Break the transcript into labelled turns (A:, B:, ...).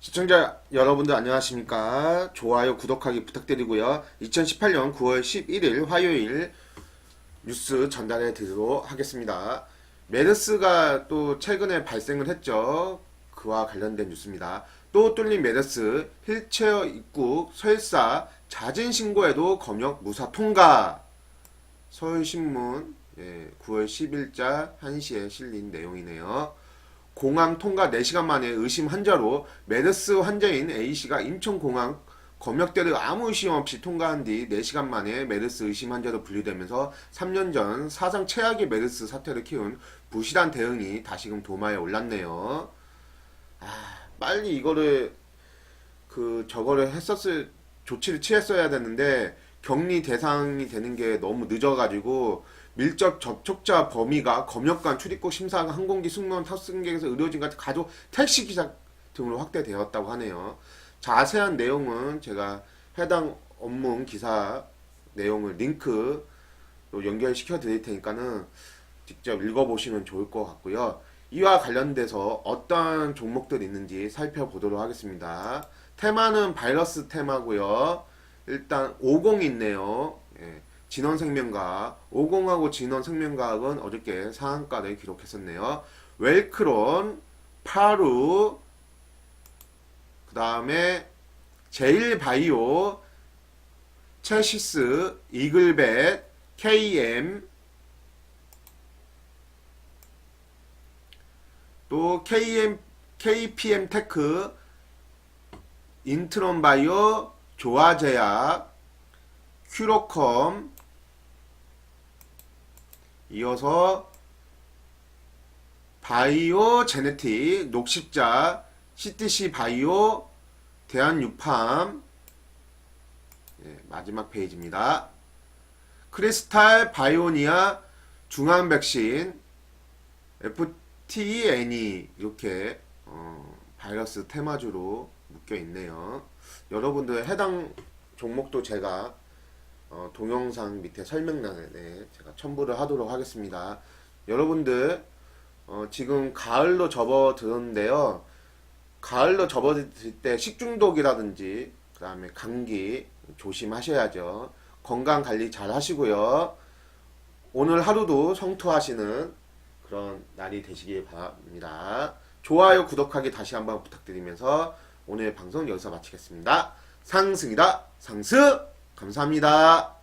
A: 시청자 여러분들 안녕하십니까? 좋아요, 구독하기 부탁드리고요. 2018년 9월 11일 화요일 뉴스 전달해 드리도록 하겠습니다. 메르스가 또 최근에 발생을 했죠. 그와 관련된 뉴스입니다. 또 뚫린 메르스 힐체어 입국 설사 자진 신고에도 검역 무사 통과. 서울신문 예, 9월 10일자 1시에 실린 내용이네요. 공항 통과 4시간 만에 의심 환자로 메르스 환자인 A씨가 인천공항 검역대를 아무 의심 없이 통과한 뒤 4시간 만에 메르스 의심 환자로 분류되면서 3년 전 사상 최악의 메르스 사태를 키운 부실한 대응이 다시금 도마에 올랐네요. 아, 빨리 이거를 그 저거를 했었을 조치를 취했어야 되는데 격리 대상이 되는 게 너무 늦어가지고 밀접 접촉자 범위가 검역관 출입국 심사관 항공기 승무원 탑승객에서 의료진 같은 가족 택시 기사 등으로 확대되었다고 하네요. 자세한 내용은 제가 해당 업무 기사 내용을 링크로 연결시켜 드릴 테니까는 직접 읽어보시면 좋을 것 같고요. 이와 관련돼서 어떤 종목들이 있는지 살펴보도록 하겠습니다. 테마는 바이러스 테마고요. 일단 50 있네요. 예, 진원생명과학 50하고 진원생명과학은 어저께 상한가를 기록했었네요. 웰크론, 파루, 그 다음에 제일바이오, 체시스, 이글벳, KM, 또 KM, KPM 테크, 인트론 바이오, 조아제약, 큐로컴, 이어서 바이오 제네틱, 녹십자, CTC 바이오, 대한유팜, 예, 마지막 페이지입니다. 크리스탈 바이오니아, 중앙 백신, FTN이 이렇게 어, 바이러스 테마주로 묶여 있네요. 여러분들 해당 종목도 제가 어, 동영상 밑에 설명란에 제가 첨부를 하도록 하겠습니다. 여러분들 어, 지금 가을로 접어들었는데요. 가을로 접어들 때 식중독이라든지 그 다음에 감기 조심하셔야죠. 건강 관리 잘 하시고요. 오늘 하루도 성투하시는 그런 날이 되시길 바랍니다. 좋아요, 구독하기 다시 한번 부탁드리면서 오늘 방송 여기서 마치겠습니다. 상승이다, 상승! 감사합니다.